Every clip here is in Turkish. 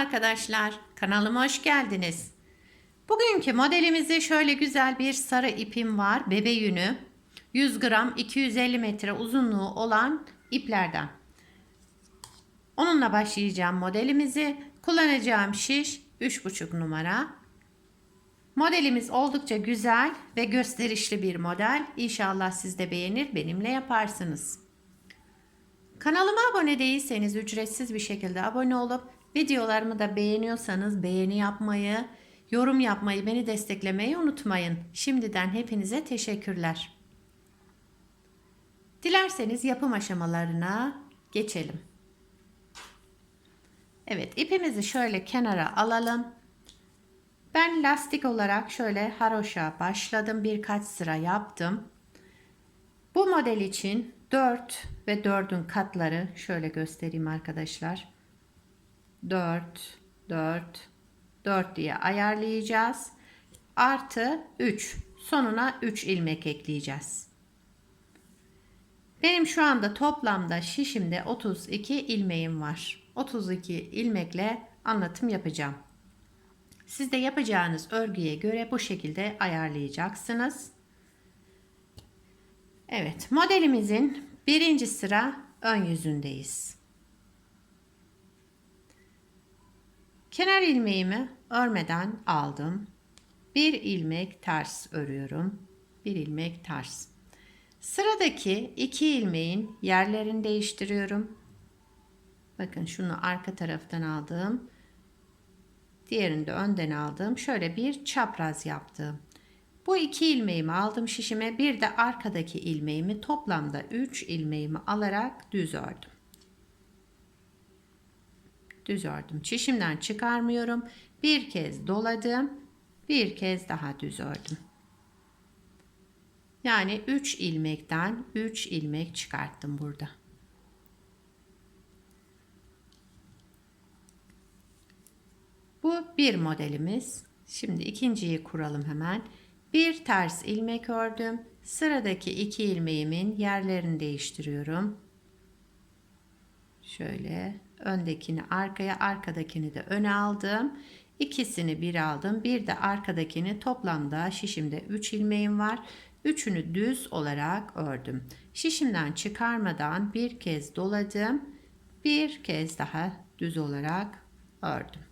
arkadaşlar, kanalıma hoş geldiniz. Bugünkü modelimizi şöyle güzel bir sarı ipim var, bebe yünü. 100 gram 250 metre uzunluğu olan iplerden. Onunla başlayacağım modelimizi. Kullanacağım şiş 3,5 numara. Modelimiz oldukça güzel ve gösterişli bir model. İnşallah siz de beğenir, benimle yaparsınız. Kanalıma abone değilseniz ücretsiz bir şekilde abone olup videolarımı da beğeniyorsanız beğeni yapmayı, yorum yapmayı, beni desteklemeyi unutmayın. Şimdiden hepinize teşekkürler. Dilerseniz yapım aşamalarına geçelim. Evet ipimizi şöyle kenara alalım. Ben lastik olarak şöyle haroşa başladım. Birkaç sıra yaptım. Bu model için 4 ve 4'ün katları şöyle göstereyim arkadaşlar. 4, 4, 4 diye ayarlayacağız. Artı 3. Sonuna 3 ilmek ekleyeceğiz. Benim şu anda toplamda şişimde 32 ilmeğim var. 32 ilmekle anlatım yapacağım. Siz de yapacağınız örgüye göre bu şekilde ayarlayacaksınız. Evet, modelimizin birinci sıra ön yüzündeyiz. Kenar ilmeğimi örmeden aldım. Bir ilmek ters örüyorum. Bir ilmek ters. Sıradaki iki ilmeğin yerlerini değiştiriyorum. Bakın şunu arka taraftan aldım. Diğerini de önden aldım. Şöyle bir çapraz yaptım. Bu iki ilmeğimi aldım şişime. Bir de arkadaki ilmeğimi toplamda 3 ilmeğimi alarak düz ördüm. Düz ördüm. Çişimden çıkarmıyorum. Bir kez doladım. Bir kez daha düz ördüm. Yani 3 ilmekten 3 ilmek çıkarttım burada. Bu bir modelimiz. Şimdi ikinciyi kuralım hemen. Bir ters ilmek ördüm. Sıradaki iki ilmeğimin yerlerini değiştiriyorum. Şöyle öndekini arkaya, arkadakini de öne aldım. İkisini bir aldım. Bir de arkadakini toplamda şişimde 3 ilmeğim var. Üçünü düz olarak ördüm. Şişimden çıkarmadan bir kez doladım. Bir kez daha düz olarak ördüm.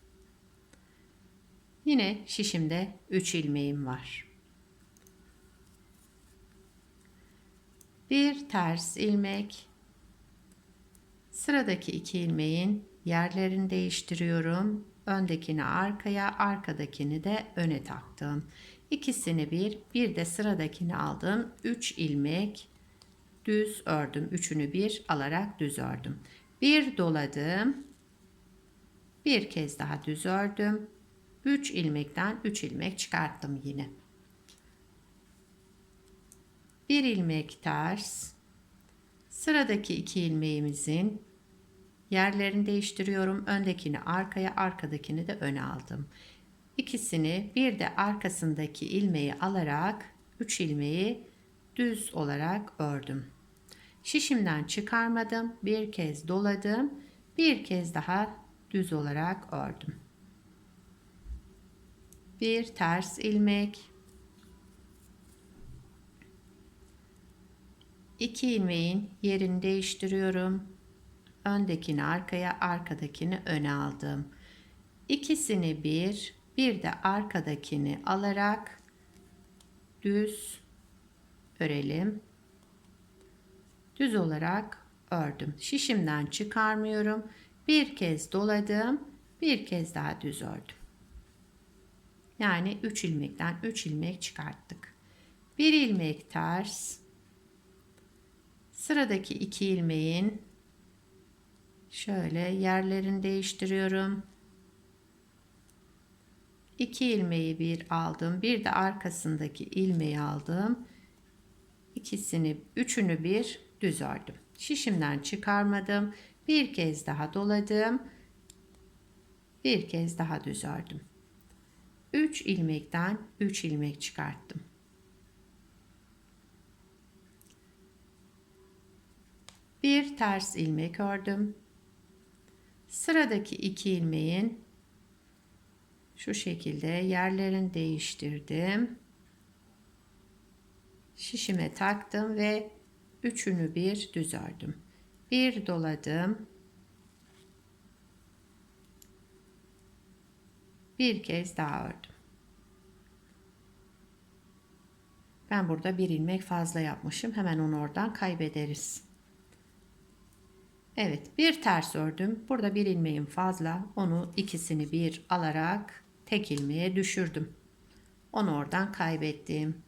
Yine şişimde 3 ilmeğim var. Bir ters ilmek. Sıradaki iki ilmeğin yerlerini değiştiriyorum. Öndekini arkaya, arkadakini de öne taktım. İkisini bir, bir de sıradakini aldım. 3 ilmek düz ördüm. Üçünü bir alarak düz ördüm. Bir doladım. Bir kez daha düz ördüm. 3 ilmekten 3 ilmek çıkarttım yine. Bir ilmek ters. Sıradaki iki ilmeğimizin yerlerini değiştiriyorum. Öndekini arkaya, arkadakini de öne aldım. İkisini bir de arkasındaki ilmeği alarak 3 ilmeği düz olarak ördüm. Şişimden çıkarmadım. Bir kez doladım. Bir kez daha düz olarak ördüm. Bir ters ilmek. 2 ilmeğin yerini değiştiriyorum. Öndekini arkaya, arkadakini öne aldım. İkisini bir, bir de arkadakini alarak düz örelim. Düz olarak ördüm. Şişimden çıkarmıyorum. Bir kez doladım. Bir kez daha düz ördüm. Yani 3 ilmekten 3 ilmek çıkarttık. Bir ilmek ters. Sıradaki iki ilmeğin şöyle yerlerini değiştiriyorum. 2 ilmeği bir aldım. Bir de arkasındaki ilmeği aldım. İkisini, üçünü bir düz ördüm. Şişimden çıkarmadım. Bir kez daha doladım. Bir kez daha düz ördüm. 3 ilmekten 3 ilmek çıkarttım. Bir ters ilmek ördüm. Sıradaki iki ilmeğin Şu şekilde yerlerini değiştirdim. Şişime taktım ve üçünü bir düz ördüm. Bir doladım. Bir kez daha ördüm. Ben burada bir ilmek fazla yapmışım. Hemen onu oradan kaybederiz. Evet bir ters ördüm. Burada bir ilmeğim fazla. Onu ikisini bir alarak tek ilmeğe düşürdüm. Onu oradan kaybettim.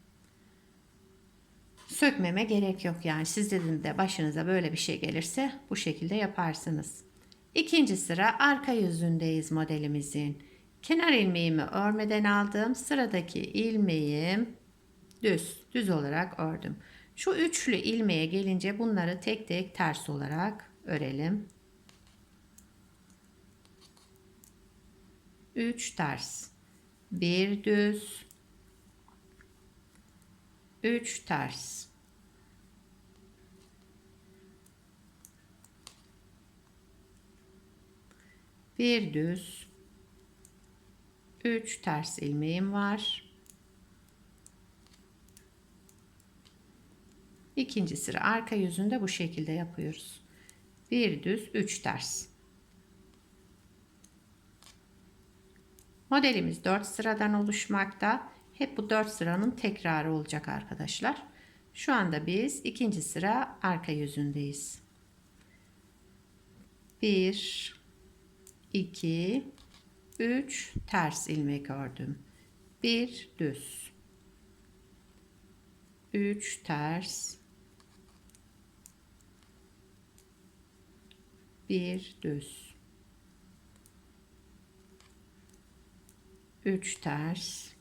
Sökmeme gerek yok yani sizlerin de başınıza böyle bir şey gelirse bu şekilde yaparsınız. İkinci sıra arka yüzündeyiz modelimizin. Kenar ilmeğimi örmeden aldım. Sıradaki ilmeğim düz, düz olarak ördüm. Şu üçlü ilmeğe gelince bunları tek tek ters olarak örelim. 3 ters. 1 düz. 3 ters. Bir düz. 3 ters ilmeğim var. İkinci sıra arka yüzünde bu şekilde yapıyoruz. Bir düz, üç ters. Modelimiz 4 sıradan oluşmakta. Hep bu 4 sıranın tekrarı olacak arkadaşlar. Şu anda biz ikinci sıra arka yüzündeyiz. 1 2 3 ters ilmek ördüm. 1 düz. 3 ters. 1 düz. 3 ters.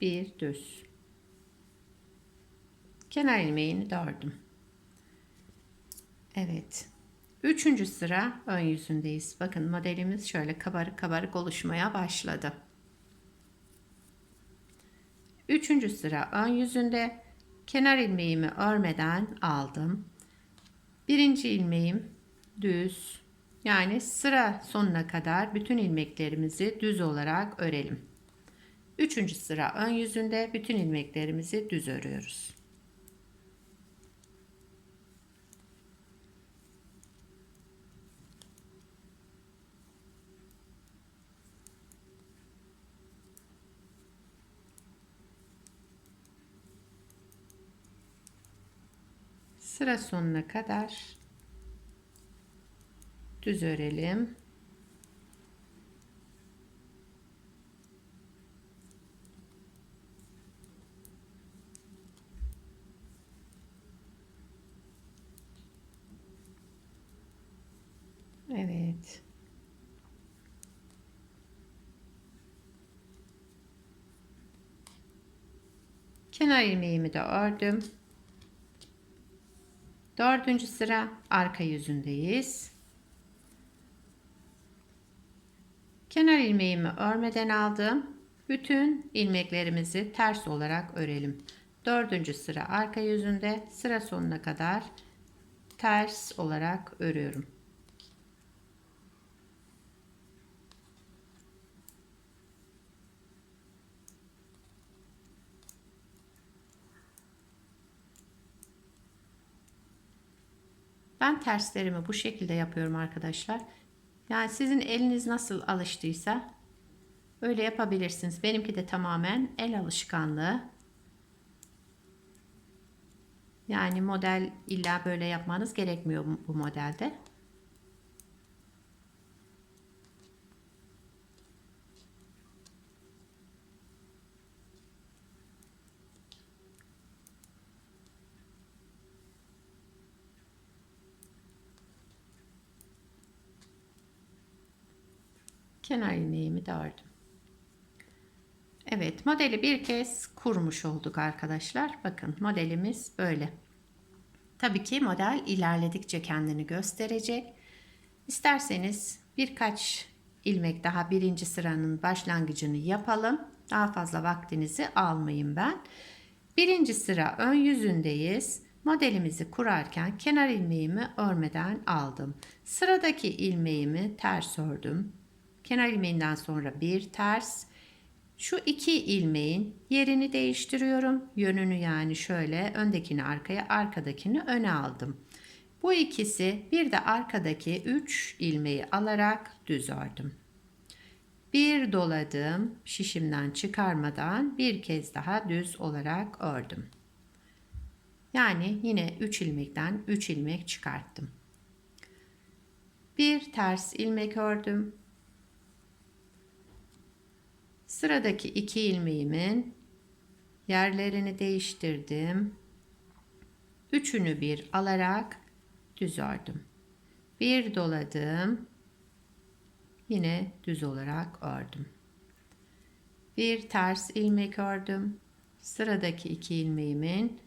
1 düz. Kenar ilmeğini de ördüm. Evet. Üçüncü sıra ön yüzündeyiz. Bakın modelimiz şöyle kabarık kabarık oluşmaya başladı. Üçüncü sıra ön yüzünde kenar ilmeğimi örmeden aldım. Birinci ilmeğim düz. Yani sıra sonuna kadar bütün ilmeklerimizi düz olarak örelim. Üçüncü sıra ön yüzünde bütün ilmeklerimizi düz örüyoruz. Sıra sonuna kadar düz örelim. Evet. Kenar ilmeğimi de ördüm. Dördüncü sıra arka yüzündeyiz. Kenar ilmeğimi örmeden aldım. Bütün ilmeklerimizi ters olarak örelim. Dördüncü sıra arka yüzünde sıra sonuna kadar ters olarak örüyorum. Ben terslerimi bu şekilde yapıyorum arkadaşlar. Yani sizin eliniz nasıl alıştıysa öyle yapabilirsiniz. Benimki de tamamen el alışkanlığı. Yani model illa böyle yapmanız gerekmiyor bu modelde. Kenar ilmeğimi de ördüm. Evet modeli bir kez kurmuş olduk arkadaşlar. Bakın modelimiz böyle. Tabii ki model ilerledikçe kendini gösterecek. İsterseniz birkaç ilmek daha birinci sıranın başlangıcını yapalım. Daha fazla vaktinizi almayayım ben. Birinci sıra ön yüzündeyiz. Modelimizi kurarken kenar ilmeğimi örmeden aldım. Sıradaki ilmeğimi ters ördüm. Kenar ilmeğinden sonra bir ters. Şu iki ilmeğin yerini değiştiriyorum. Yönünü yani şöyle öndekini arkaya, arkadakini öne aldım. Bu ikisi bir de arkadaki 3 ilmeği alarak düz ördüm. Bir doladım şişimden çıkarmadan bir kez daha düz olarak ördüm. Yani yine 3 ilmekten 3 ilmek çıkarttım. Bir ters ilmek ördüm. Sıradaki iki ilmeğimin yerlerini değiştirdim. Üçünü bir alarak düz ördüm. Bir doladım. Yine düz olarak ördüm. Bir ters ilmek ördüm. Sıradaki iki ilmeğimin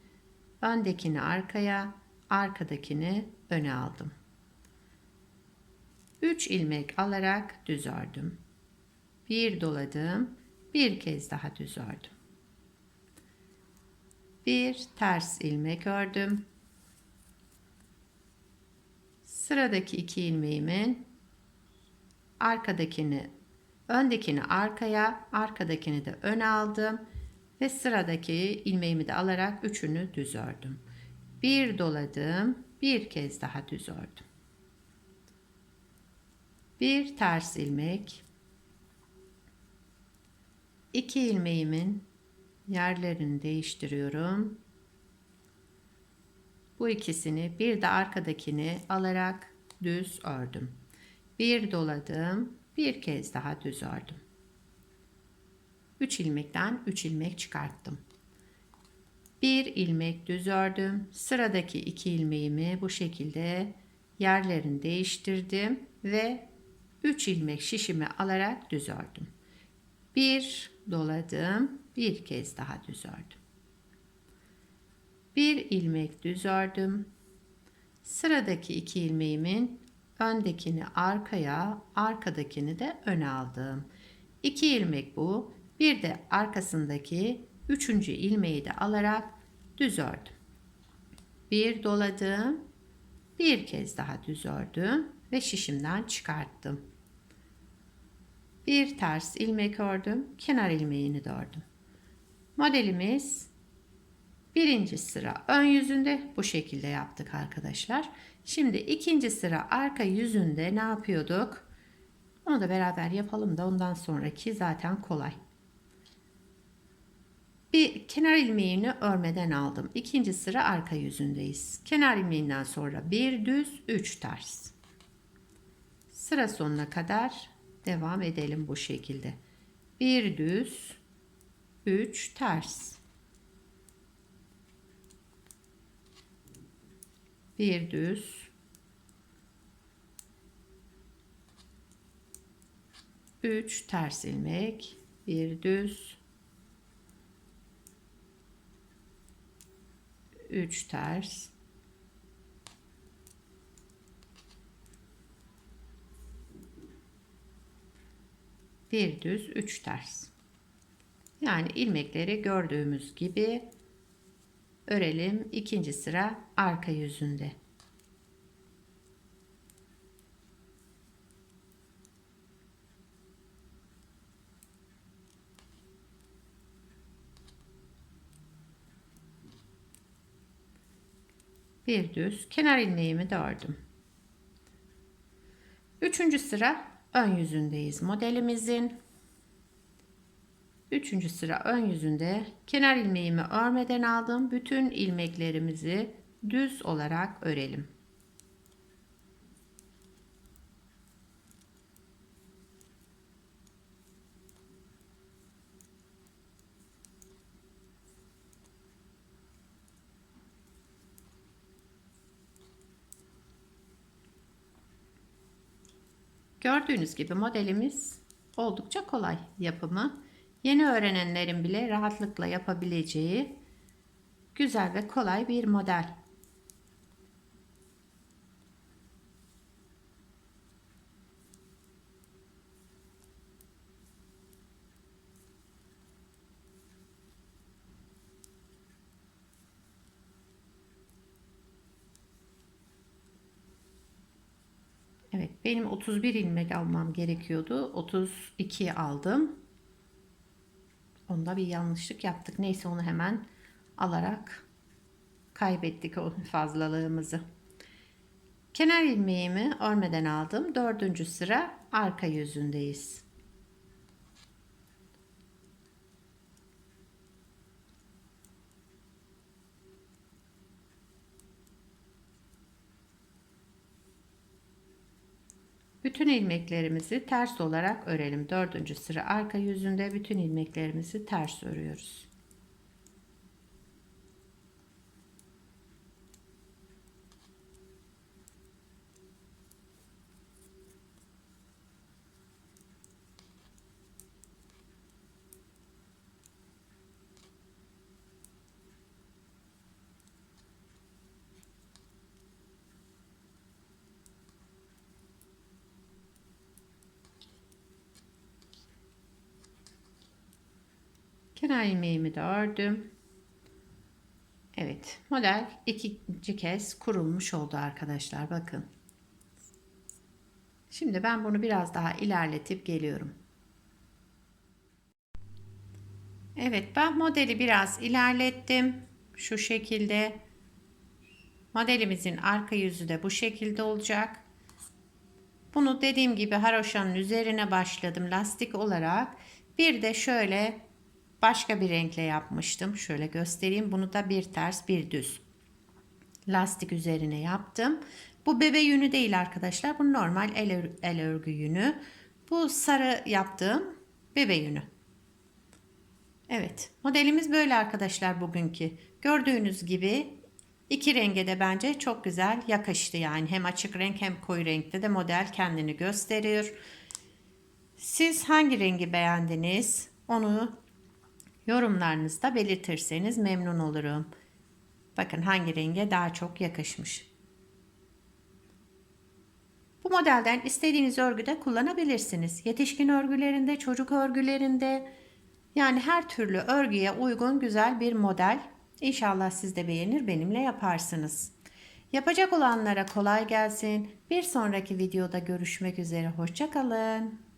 öndekini arkaya, arkadakini öne aldım. 3 ilmek alarak düz ördüm. Bir doladım, bir kez daha düz ördüm. Bir ters ilmek ördüm. Sıradaki iki ilmeğimin arkadakini öndekini arkaya, arkadakini de öne aldım ve sıradaki ilmeğimi de alarak üçünü düz ördüm. Bir doladım, bir kez daha düz ördüm. Bir ters ilmek, iki ilmeğimin yerlerini değiştiriyorum. Bu ikisini bir de arkadakini alarak düz ördüm. Bir doladım, bir kez daha düz ördüm. 3 ilmekten 3 ilmek çıkarttım. Bir ilmek düz ördüm. Sıradaki iki ilmeğimi bu şekilde yerlerini değiştirdim ve 3 ilmek şişimi alarak düz ördüm. Bir doladım, bir kez daha düz ördüm. Bir ilmek düz ördüm. Sıradaki iki ilmeğimin öndekini arkaya, arkadakini de öne aldım. 2 ilmek bu. Bir de arkasındaki üçüncü ilmeği de alarak düz ördüm. Bir doladım. Bir kez daha düz ördüm ve şişimden çıkarttım. Bir ters ilmek ördüm. Kenar ilmeğini de ördüm. Modelimiz birinci sıra ön yüzünde bu şekilde yaptık arkadaşlar. Şimdi ikinci sıra arka yüzünde ne yapıyorduk? Onu da beraber yapalım da ondan sonraki zaten kolay. Bir kenar ilmeğini örmeden aldım. İkinci sıra arka yüzündeyiz. Kenar ilmeğinden sonra bir düz, üç ters. Sıra sonuna kadar devam edelim bu şekilde. Bir düz, üç ters. Bir düz, üç ters ilmek, bir düz, 3 ters bir düz 3 ters yani ilmekleri gördüğümüz gibi örelim ikinci sıra arka yüzünde bir düz kenar ilmeğimi de ördüm. Üçüncü sıra ön yüzündeyiz modelimizin. Üçüncü sıra ön yüzünde kenar ilmeğimi örmeden aldım. Bütün ilmeklerimizi düz olarak örelim. Gördüğünüz gibi modelimiz oldukça kolay yapımı. Yeni öğrenenlerin bile rahatlıkla yapabileceği güzel ve kolay bir model. Evet benim 31 ilmek almam gerekiyordu. 32 aldım. Onda bir yanlışlık yaptık. Neyse onu hemen alarak kaybettik o fazlalığımızı. Kenar ilmeğimi örmeden aldım. Dördüncü sıra arka yüzündeyiz. Bütün ilmeklerimizi ters olarak örelim. Dördüncü sıra arka yüzünde bütün ilmeklerimizi ters örüyoruz. Kenar ilmeğimi de ördüm. Evet model ikinci kez kurulmuş oldu arkadaşlar bakın. Şimdi ben bunu biraz daha ilerletip geliyorum. Evet ben modeli biraz ilerlettim. Şu şekilde. Modelimizin arka yüzü de bu şekilde olacak. Bunu dediğim gibi haroşanın üzerine başladım lastik olarak. Bir de şöyle başka bir renkle yapmıştım. Şöyle göstereyim. Bunu da bir ters bir düz lastik üzerine yaptım. Bu bebe yünü değil arkadaşlar. Bu normal el, el örgü yünü. Bu sarı yaptığım bebe yünü. Evet modelimiz böyle arkadaşlar bugünkü. Gördüğünüz gibi iki renge de bence çok güzel yakıştı yani. Hem açık renk hem koyu renkte de model kendini gösteriyor. Siz hangi rengi beğendiniz? Onu yorumlarınızda belirtirseniz memnun olurum. Bakın hangi renge daha çok yakışmış. Bu modelden istediğiniz örgüde kullanabilirsiniz. Yetişkin örgülerinde, çocuk örgülerinde yani her türlü örgüye uygun güzel bir model. İnşallah siz de beğenir benimle yaparsınız. Yapacak olanlara kolay gelsin. Bir sonraki videoda görüşmek üzere. Hoşçakalın.